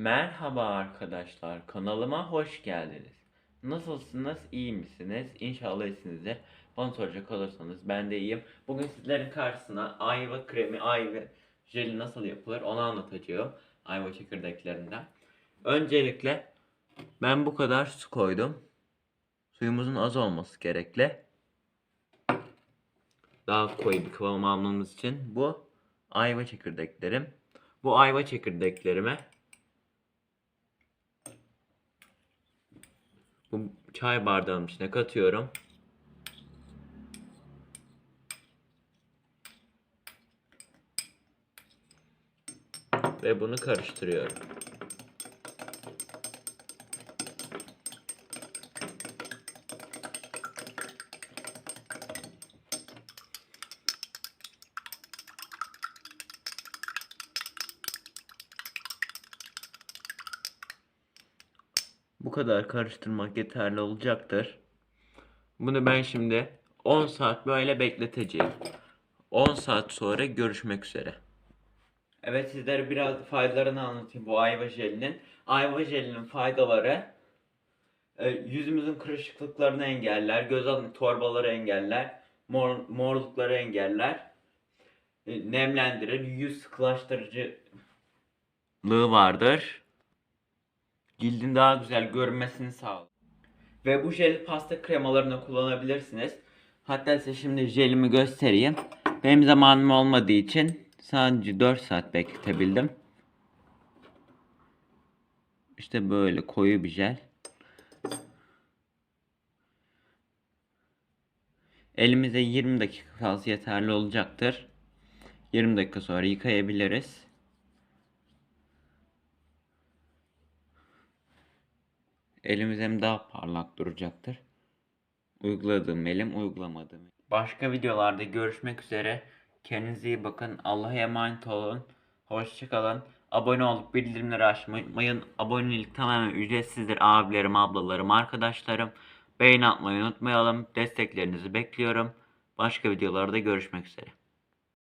Merhaba arkadaşlar, kanalıma hoş geldiniz. Nasılsınız, iyi misiniz? İnşallah iyisinizdir. Bana soracak olursanız ben de iyiyim. Bugün sizlerin karşısına ayva kremi, ayva jeli nasıl yapılır onu anlatacağım. Ayva çekirdeklerinden. Öncelikle ben bu kadar su koydum. Suyumuzun az olması gerekli. Daha koyu bir kıvam almamız için bu ayva çekirdeklerim. Bu ayva çekirdeklerime Bu çay bardağının içine katıyorum. Ve bunu karıştırıyorum. Bu kadar karıştırmak yeterli olacaktır. Bunu ben şimdi 10 saat böyle bekleteceğim. 10 saat sonra görüşmek üzere. Evet sizlere biraz faydalarını anlatayım bu ayva jelinin. Ayva jelinin faydaları e, yüzümüzün kırışıklıklarını engeller, göz altı torbaları engeller, mor, morlukları engeller, e, nemlendirir, yüz sıkılaştırıcılığı vardır cildin daha güzel görünmesini sağlar. Ve bu jeli pasta kremalarını kullanabilirsiniz. Hatta size şimdi jelimi göstereyim. Benim zamanım olmadığı için sadece 4 saat bekletebildim. İşte böyle koyu bir jel. Elimize 20 dakika kalsa yeterli olacaktır. 20 dakika sonra yıkayabiliriz. Elimiz hem daha parlak duracaktır. Uyguladığım elim uygulamadığım. Başka videolarda görüşmek üzere. Kendinize iyi bakın. Allah'a emanet olun. Hoşçakalın. Abone olup bildirimleri açmayı unutmayın. Abonelik tamamen ücretsizdir abilerim, ablalarım, arkadaşlarım. Beğeni atmayı unutmayalım. Desteklerinizi bekliyorum. Başka videolarda görüşmek üzere.